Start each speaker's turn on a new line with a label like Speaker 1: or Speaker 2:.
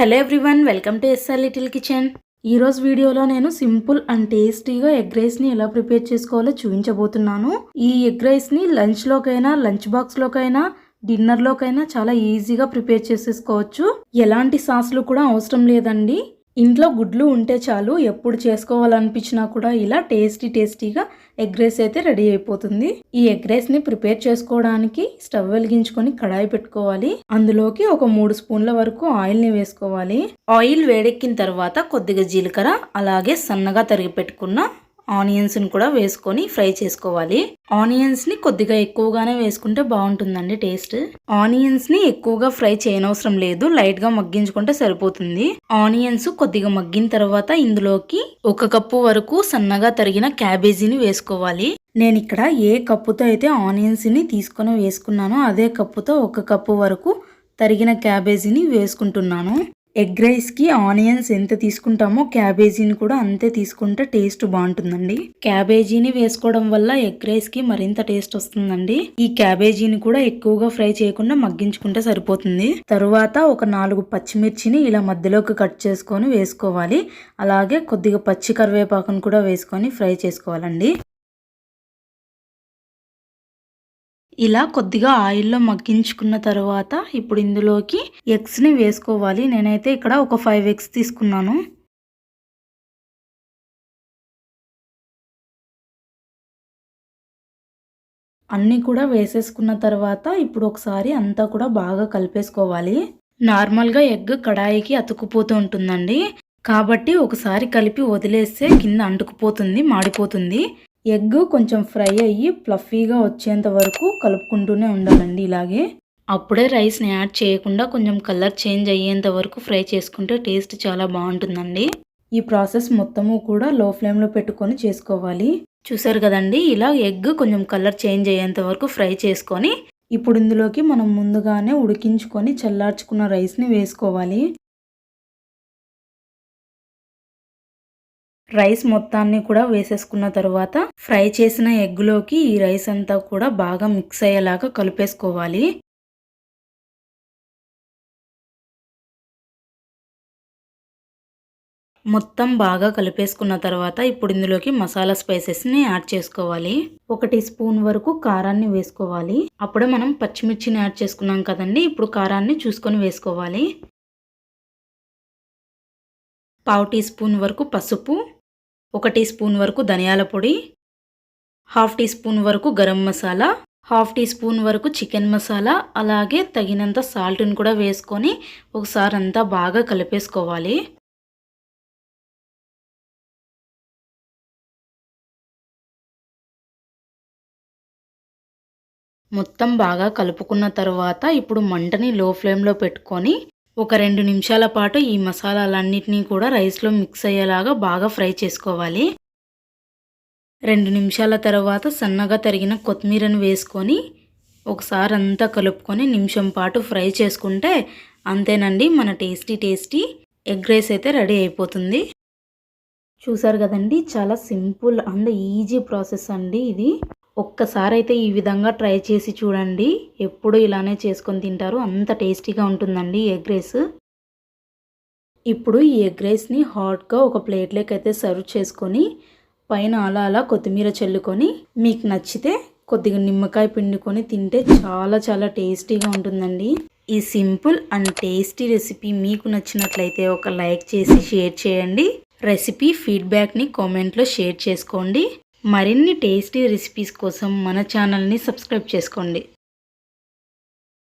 Speaker 1: Hello everyone welcome to SR little kitchen. ఈరోజు వీడియోలో నేను సింపుల్ అండ్ టేస్టీగా ఎగ్ రైస్ని ఎలా ప్రిపేర్ చేసుకోవాలో చూపించబోతున్నాను. ఈ ఎగ్ రైస్ని లంచ్లోకైనా లంచ్ బాక్స్లోకైనా డిన్నర్లోకైనా చాలా ఈజీగా ప్రిపేర్ చేసేసుకోవచ్చు. ఎలాంటి సాస్లు కూడా అవసరం లేదండి. ఇంట్లో గుడ్లు ఉంటే చాలు ఎప్పుడు చేసుకోవాలనిపించినా కూడా ఇలా టేస్టీ టేస్టీగా ఎగ్ రైస్ అయితే రెడీ అయిపోతుంది. ఈ ఎగ్ రైస్ని ప్రిపేర్ చేసుకోవడానికి స్టవ్ వెలిగించుకొని కడాయి పెట్టుకోవాలి. అందులోకి ఒక మూడు స్పూన్ల వరకు ఆయిల్ని వేసుకోవాలి. ఆయిల్ వేడెక్కిన తర్వాత కొద్దిగా జీలకర్ర అలాగే సన్నగా తరిగి పెట్టుకున్న ఆనియన్స్ని కూడా వేసుకొని ఫ్రై చేసుకోవాలి. ఆనియన్స్ని కొద్దిగా ఎక్కువగానే వేసుకుంటే బాగుంటుందండి టేస్ట్. ఆనియన్స్ని ఎక్కువగా ఫ్రై చేయనవసరం లేదు. లైట్గా మగ్గించుకుంటే సరిపోతుంది. ఆనియన్స్ కొద్దిగా మగ్గిన తర్వాత ఇందులోకి ఒక కప్పు వరకు సన్నగా తరిగిన క్యాబేజీని వేసుకోవాలి. నేను ఇక్కడ ఏ కప్పుతో అయితే ఆనియన్స్ని తీసుకొని వేసుకున్నానో అదే కప్పుతో ఒక కప్పు వరకు తరిగిన క్యాబేజీని వేసుకుంటున్నాను. ఎగ్ రైస్కి ఆనియన్స్ ఎంత తీసుకుంటామో క్యాబేజీని కూడా అంతే తీసుకుంటే టేస్ట్ బాగుంటుందండి. క్యాబేజీని వేసుకోవడం వల్ల ఎగ్ రైస్కి మరింత టేస్ట్ వస్తుందండి. ఈ క్యాబేజీని కూడా ఎక్కువగా ఫ్రై చేయకుండా మగ్గించుకుంటే సరిపోతుంది. తరువాత ఒక నాలుగు పచ్చిమిర్చిని ఇలా మధ్యలోకి కట్ చేసుకొని వేసుకోవాలి. అలాగే కొద్దిగా పచ్చి కరివేపాకును కూడా వేసుకొని ఫ్రై చేసుకోవాలండి. ఇలా కొద్దిగా ఆయిల్లో మగ్గించుకున్న తర్వాత ఇప్పుడు ఇందులోకి ఎగ్స్ని వేసుకోవాలి. నేనైతే ఇక్కడ ఒక ఫైవ్ ఎగ్స్ తీసుకున్నాను. అన్నీ కూడా వేసేసుకున్న తర్వాత ఇప్పుడు ఒకసారి అంతా కూడా బాగా కలిపేసుకోవాలి. నార్మల్గా ఎగ్ కడాయికి అతుక్కుపోతూ ఉంటుందండి. కాబట్టి ఒకసారి కలిపి వదిలేస్తే కింద అంటుకుపోతుంది మాడిపోతుంది. ఎగ్ కొంచెం ఫ్రై అయ్యి ఫ్లఫీగా వచ్చేంత వరకు కలుపుకుంటూనే ఉండాలండి ఇలాగే. అప్పుడే రైస్ని యాడ్ చేయకుండా కొంచెం కలర్ చేంజ్ అయ్యేంత వరకు ఫ్రై చేసుకుంటే టేస్ట్ చాలా బాగుంటుందండి. ఈ ప్రాసెస్ మొత్తము కూడా లో ఫ్లేమ్లో పెట్టుకొని చేసుకోవాలి. చూసారు కదండి ఇలా ఎగ్ కొంచెం కలర్ చేంజ్ అయ్యేంత వరకు ఫ్రై చేసుకొని ఇప్పుడు ఇందులోకి మనం ముందుగానే ఉడికించుకొని చల్లార్చుకున్న రైస్ని వేసుకోవాలి. రైస్ మొత్తాన్ని కూడా వేసేసుకున్న తర్వాత ఫ్రై చేసిన ఎగ్లోకి ఈ రైస్ అంతా కూడా బాగా మిక్స్ అయ్యేలాగా కలిపేసుకోవాలి. మొత్తం బాగా కలిపేసుకున్న తర్వాత ఇప్పుడు ఇందులోకి మసాలా స్పైసెస్ని యాడ్ చేసుకోవాలి. ఒక టీ స్పూన్ వరకు కారాన్ని వేసుకోవాలి. అప్పుడే మనం పచ్చిమిర్చిని యాడ్ చేసుకున్నాం కదండి ఇప్పుడు కారాన్ని చూసుకొని వేసుకోవాలి. పావు టీ స్పూన్ వరకు పసుపు ఒక టీ స్పూన్ వరకు ధనియాల పొడి హాఫ్ టీ స్పూన్ వరకు garam masala half teaspoon వరకు చికెన్ మసాలా అలాగే తగినంత సాల్ట్ని కూడా వేసుకొని ఒకసారి అంతా బాగా కలిపేసుకోవాలి. మొత్తం బాగా కలుపుకున్న తర్వాత ఇప్పుడు మంటని లో ఫ్లేమ్లో పెట్టుకొని ఒక రెండు నిమిషాల పాటు ఈ మసాలాలన్నిటినీ కూడా రైస్లో మిక్స్ అయ్యేలాగా బాగా ఫ్రై చేసుకోవాలి. రెండు నిమిషాల తర్వాత సన్నగా తరిగిన కొత్తిమీరను వేసుకొని ఒకసారి అంతా కలుపుకొని నిమిషం పాటు ఫ్రై చేసుకుంటే అంతేనండి మన టేస్టీ టేస్టీ ఎగ్ రైస్ అయితే రెడీ అయిపోతుంది. చూసారు కదండి చాలా సింపుల్ అండ్ ఈజీ ప్రాసెస్ అండి ఇది. ఒక్కసారి అయితే ఈ విధంగా ట్రై చేసి చూడండి. ఎప్పుడు ఇలానే చేసుకొని తింటారు. అంత టేస్టీగా ఉంటుందండి ఎగ్ రైస్. ఇప్పుడు ఈ ఎగ్ రైస్ని హాట్గా ఒక ప్లేట్లోకి అయితే సర్వ్ చేసుకొని పైన అలా అలా కొత్తిమీర చల్లుకొని మీకు నచ్చితే కొద్దిగా నిమ్మకాయ పిండుకొని తింటే చాలా చాలా టేస్టీగా ఉంటుందండి. ఈ సింపుల్ అండ్ టేస్టీ రెసిపీ మీకు నచ్చినట్లయితే ఒక లైక్ చేసి షేర్ చేయండి. రెసిపీ ఫీడ్బ్యాక్ని కామెంట్లో షేర్ చేసుకోండి. మరిన్ని టేస్టీ రెసిపీస్ కోసం మన ఛానల్ని సబ్స్క్రైబ్ చేసుకోండి.